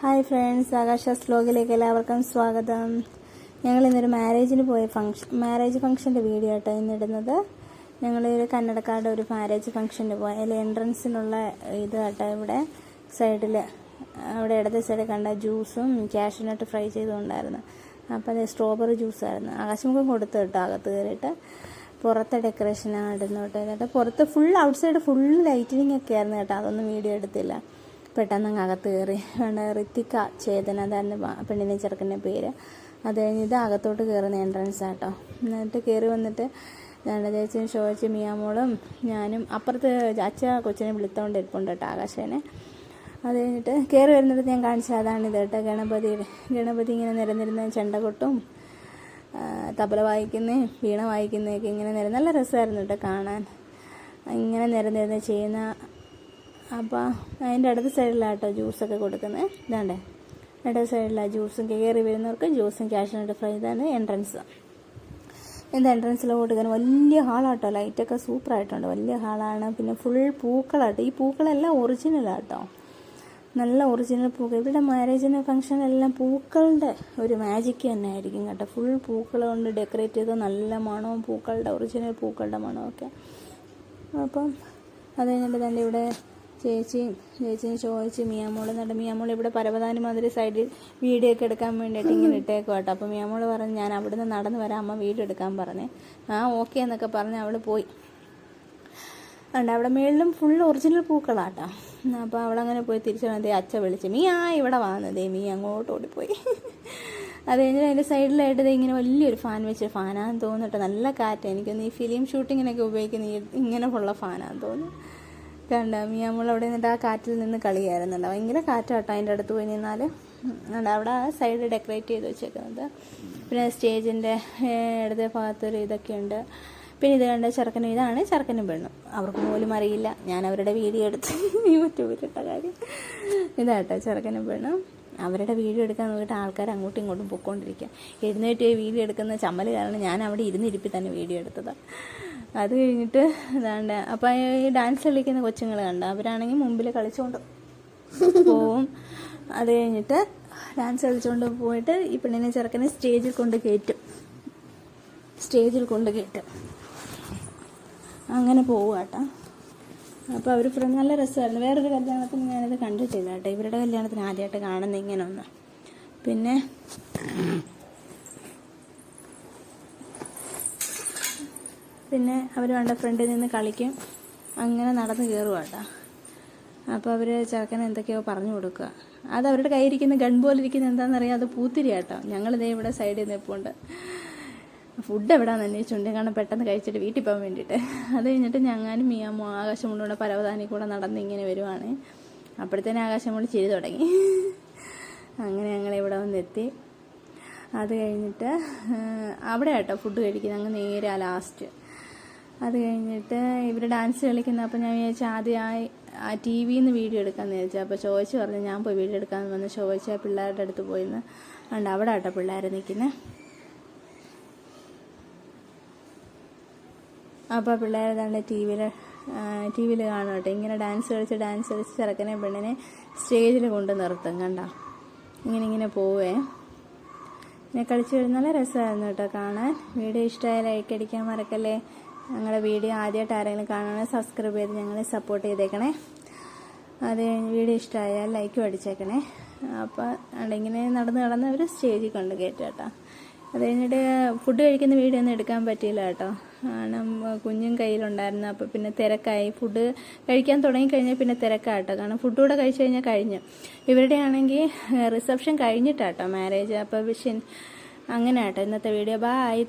Hi friends ആകാശ സ്ലോഗിലേക്ക് എല്ലാവർക്കും സ്വാഗതം. ഞങ്ങൾ ഇന്നൊരു മാരേജിന് പോയ ഫംഗ്ഷൻ മാരേജ് ഫംഗ്ഷന്റെ വീഡിയോ ആട്ടോ ഇന്നിടുന്നത് ഞങ്ങൾ ഒരു കന്നടക്കാരുടെ ഒരു മാരേജ് ഫംഗ്ഷന് പോയി അതിൽ എൻട്രൻസിനുള്ള ഇത് കേട്ടോ ഇവിടെ. സൈഡിൽ അവിടെ ഇടത്തെ സൈഡിൽ കണ്ട ജ്യൂസും ക്യാഷ്യൂനട്ട് ഫ്രൈ ചെയ്തുകൊണ്ടായിരുന്നു. അപ്പോൾ അത് സ്ട്രോബെറി ജ്യൂസായിരുന്നു ആകാശമുഖം കൊടുത്തു കേട്ടോ അകത്ത് കയറിയിട്ട്. പുറത്തെ ഡെക്കറേഷനാണ് കേട്ടോ. എന്നിട്ട് പുറത്ത് full outside full lighting ഒക്കെ ആയിരുന്നു കേട്ടോ. അതൊന്നും വീഡിയോ എടുത്തില്ല. പെട്ടെന്ന് അങ്ങ് അകത്ത് കയറി ഋത്തിക്ക ചേതന അതായിരുന്നു പെണ്ണിനെ ചെറുക്കന്റെ പേര്. അത് കഴിഞ്ഞ് ഇത് അകത്തോട്ട് കയറുന്ന എൻട്രൻസ് ആട്ടോ. എന്നിട്ട് കയറി വന്നിട്ട് ഞങ്ങളുടെ ചേച്ചിയും ഷോച്ചി മിയാമോളും ഞാനും അപ്പുറത്ത് അച്ഛ കൊച്ചിനെ വിളിത്തോണ്ട് ഇരിപ്പുണ്ട് കേട്ടോ ആകാശേനെ. അത് കഴിഞ്ഞിട്ട് കയറി വരുന്നിടത്ത് ഞാൻ കാണിച്ചത് അതാണ് ഇത് കേട്ടോ. ഗണപതി ഗണപതി ഇങ്ങനെ നിരന്നിരുന്ന ചെണ്ടകൊട്ടും കൊട്ടും തബല വായിക്കുന്നേ വീണ വായിക്കുന്നതൊക്കെ ഇങ്ങനെ നിര നല്ല രസമായിരുന്നു കേട്ടോ കാണാൻ. ഇങ്ങനെ നിരന്നിരുന്ന് ചെയ്യുന്ന അപ്പോൾ അതിന്റെ അടുത്ത സൈഡിലാട്ടോ ജ്യൂസൊക്കെ കൊടുക്കുന്നത് ഇതാണ്ടേ. ഇടത് സൈഡിലാണ് ജ്യൂസും കയറി വരുന്നവർക്ക് ജ്യൂസും ക്യാഷിനായിട്ട് ഫ്രൈ ഇതാണ് എൻട്രൻസ് ഇത് എൻട്രൻസിൽ കൊടുക്കാൻ വലിയ ഹാളാട്ടോ ലൈറ്റൊക്കെ സൂപ്പറായിട്ടുണ്ട് വലിയ ഹാളാണ് പിന്നെ ഫുൾ പൂക്കളാട്ടോ ഈ പൂക്കളെല്ലാം ഒറിജിനലാട്ടോ നല്ല ഒറിജിനൽ പൂക്കൾ. ഇവിടെ മാരേജിന് ഫംഗ്ഷനെല്ലാം പൂക്കളുടെ ഒരു മാജിക്ക് തന്നെ ആയിരിക്കും കേട്ടോ. ഫുൾ പൂക്കൾ കൊണ്ട് ഡെക്കറേറ്റ് ചെയ്ത നല്ല മണവും പൂക്കളുടെ ഒറിജിനൽ പൂക്കളുടെ മണമൊക്കെ അപ്പം അത് കഴിഞ്ഞിട്ട് തന്നെ ഇവിടെ ചേച്ചിയും ചേച്ചിയും ചോദിച്ച് മിയാമോൾ എന്നിട്ട് മിയാമോൾ ഇവിടെ പരവതാനി മാതിരി സൈഡിൽ വീഡിയോ ഒക്കെ എടുക്കാൻ വേണ്ടിയിട്ട് ഇങ്ങനെ ഇട്ടേക്കും കേട്ടോ. അപ്പോൾ മിയാമോൾ പറഞ്ഞ് ഞാൻ അവിടുന്ന് നടന്ന് വരാം അമ്മ വീഡിയോ എടുക്കാൻ പറഞ്ഞേ. ആ ഓക്കെ എന്നൊക്കെ പറഞ്ഞ് അവൾ പോയി. ഉണ്ട് അവിടെ മേളിലും ഫുൾ ഒറിജിനൽ പൂക്കളാട്ടോ അപ്പോൾ അങ്ങനെ പോയി തിരിച്ചു വന്നതേ അച്ഛ വിളിച്ച് മീ ആ ഇവിടെ വന്നതേ മീ അങ്ങോട്ട് ഓടിപ്പോയി. അത് കഴിഞ്ഞാൽ അതിന്റെ സൈഡിലായിട്ട് ഇങ്ങനെ വലിയൊരു ഫാൻ വെച്ച് ഫാനാന്ന് തോന്നിട്ട് നല്ല കാറ്റ്. എനിക്കൊന്ന് ഈ ഫിലിം ഷൂട്ടിങ്ങിനൊക്കെ ഉപയോഗിക്കുന്ന ഇങ്ങനെ ഉള്ള ഫാനാന്ന് തോന്നുന്നു. കണ്ട നമ്മൾ അവിടെ നിന്നിട്ട് ആ കാറ്റിൽ നിന്ന് കളിയായിരുന്നുണ്ട്. ഭയങ്കര കാറ്റാട്ടോ അതിന്റെ അടുത്ത് പോയി നിന്നാൽ അവിടെ ആ സൈഡ് ഡെക്കറേറ്റ് ചെയ്ത് വെച്ചേക്കുന്നത്. പിന്നെ സ്റ്റേജിന്റെ ഇടത്തെ ഭാഗത്തൊരു ഇതൊക്കെയുണ്ട് പിന്നെ ഇത് കണ്ട ചെറുക്കനും ഇതാണ് ചെറുക്കനും പെണ്ണും. അവർക്ക് പോലും അറിയില്ല. ഞാൻ അവരുടെ വീഡിയോ എടുത്ത് യൂട്യൂബിലിട്ട കാര്യം. ഇതാട്ടോ ചെറുക്കനും പെണ്ണും. അവരുടെ വീഡിയോ എടുക്കാൻ നോക്കിയിട്ട് ആൾക്കാർ അങ്ങോട്ടും ഇങ്ങോട്ടും പൊക്കോണ്ടിരിക്കുക എഴുന്നേറ്റ് പോയി വീഡിയോ എടുക്കുന്ന ചമ്മൽ കാരണം ഞാൻ അവിടെ ഇരുന്നിരിപ്പി തന്നെ വീഡിയോ എടുത്തത്. അത് കഴിഞ്ഞിട്ട് ഇതാണ്ട് അപ്പം ഈ ഡാൻസ് കളിക്കുന്ന കൊച്ചുങ്ങൾ കണ്ട? അവരാണെങ്കിൽ മുമ്പിൽ കളിച്ചുകൊണ്ട് പോവും. അത് കഴിഞ്ഞിട്ട് ഡാൻസ് കളിച്ചുകൊണ്ട് പോയിട്ട് ഈ പെണ്ണിനെ ചെറുക്കനെ സ്റ്റേജിൽ കൊണ്ട് കയറ്റും. സ്റ്റേജിൽ കൊണ്ട് കയറ്റും. അങ്ങനെ പോവുക കേട്ടോ അപ്പോൾ അവർ ഫ്രണ്ട് നല്ല രസമായിരുന്നു. വേറൊരു കല്യാണത്തിന് ഞാനിത് കണ്ടിട്ടില്ല കേട്ടോ. ഇവരുടെ കല്യാണത്തിന് ആദ്യമായിട്ട് കാണുന്ന ഇങ്ങനെ ഒന്ന് പിന്നെ പിന്നെ അവർ വേണ്ട ഫ്രണ്ടിൽ നിന്ന് കളിക്കും. അങ്ങനെ നടന്ന് കയറുക കേട്ടോ. അപ്പോൾ അവർ ചെറുക്കൻ എന്തൊക്കെയോ പറഞ്ഞു കൊടുക്കുക. അത് അവരുടെ കയ്യിരിക്കുന്ന ഗൺ പോലിരിക്കുന്ന എന്താണെന്നറിയാം. അത് പൂത്തിരി കേട്ടോ. ഞങ്ങളിതേ ഇവിടെ സൈഡിൽ നിൽപ്പുണ്ട് ഫുഡ് എവിടെയാണെന്ന് അന്വേഷിച്ചുണ്ട് കാരണം പെട്ടെന്ന് കഴിച്ചിട്ട് വീട്ടിൽ പോകാൻ വേണ്ടിയിട്ട്. അത് കഴിഞ്ഞിട്ട് ഞങ്ങാനും മിയാമോ ആകാശം കൊണ്ടുകൂടെ പരവതാനി കൂടെ നടന്ന് ഇങ്ങനെ വരുവാണ്. അപ്പോഴത്തേനും ആകാശം കൊണ്ട് ചിരി തുടങ്ങി. അങ്ങനെ ഞങ്ങൾ ഇവിടെ വന്നെത്തി. അത് കഴിഞ്ഞിട്ട് അവിടെ കേട്ടോ ഫുഡ് കഴിക്കുന്നത്. അങ്ങ് നേരെ ആ ലാസ്റ്റ് അത് കഴിഞ്ഞിട്ട് ഇവർ ഡാൻസ് കളിക്കുന്ന അപ്പോൾ ഞാൻ വിചാരിച്ചു ആദ്യമായി ആ ആ ടി വിയിൽ നിന്ന് വീഡിയോ എടുക്കാമെന്ന് വിചാരിച്ചു. അപ്പോൾ ചോദിച്ചു പറഞ്ഞു ഞാൻ പോയി വീഡിയോ എടുക്കാമെന്ന് വന്ന് ചോദിച്ചാൽ പിള്ളേരുടെ അടുത്ത് പോയിന്ന്. ഉണ്ട് അവിടെ കേട്ടോ പിള്ളേർ നിൽക്കുന്നത് അപ്പോൾ പിള്ളേർ തന്നെ ടി വിയിൽ ടി വിയിൽ കാണും കേട്ടോ. ഇങ്ങനെ ഡാൻസ് കളിച്ച് ഡാൻസ് കളിച്ച് ചെറുക്കനെ പെണ്ണിനെ സ്റ്റേജിൽ കൊണ്ട് നിർത്തും കണ്ട? ഇങ്ങനെ ഇങ്ങനെ പോവേ. ഇങ്ങനെ കളിച്ച് വരുന്ന നല്ല രസമായിരുന്നു കേട്ടോ കാണാൻ. വീഡിയോ ഇഷ്ടമായ ലൈക്ക് അടിക്കാൻ മറക്കല്ലേ. ഞങ്ങളുടെ വീഡിയോ ആദ്യമായിട്ട് ആരെങ്കിലും കാണുകയാണെങ്കിൽ സബ്സ്ക്രൈബ് ചെയ്ത് ഞങ്ങളെ സപ്പോർട്ട് ചെയ്തേക്കണേ. അത് വീഡിയോ ഇഷ്ടമായാൽ ലൈക്കും അടിച്ചേക്കണേ. അപ്പോൾ ഇങ്ങനെ നടന്ന് നടന്ന് അവർ സ്റ്റേജിൽ കൊണ്ട് കയറ്റാം കേട്ടോ. അത് കഴിഞ്ഞിട്ട് ഫുഡ് കഴിക്കുന്ന വീഡിയോ ഒന്നും എടുക്കാൻ പറ്റിയില്ല കേട്ടോ. കാരണം കുഞ്ഞും കയ്യിലുണ്ടായിരുന്നു. അപ്പോൾ പിന്നെ തിരക്കായി. ഫുഡ് കഴിക്കാൻ തുടങ്ങിക്കഴിഞ്ഞാൽ പിന്നെ തിരക്കാട്ടോ കാരണം ഫുഡ് കൂടെ കഴിച്ചു കഴിഞ്ഞാൽ കഴിഞ്ഞു. ഇവരുടെ ആണെങ്കിൽ റിസപ്ഷൻ കഴിഞ്ഞിട്ടാട്ടോ മാരേജ് അപ്പോൾ വിഷൻ അങ്ങനെ കേട്ടോ. ഇന്നത്തെ വീഡിയോ ബായ്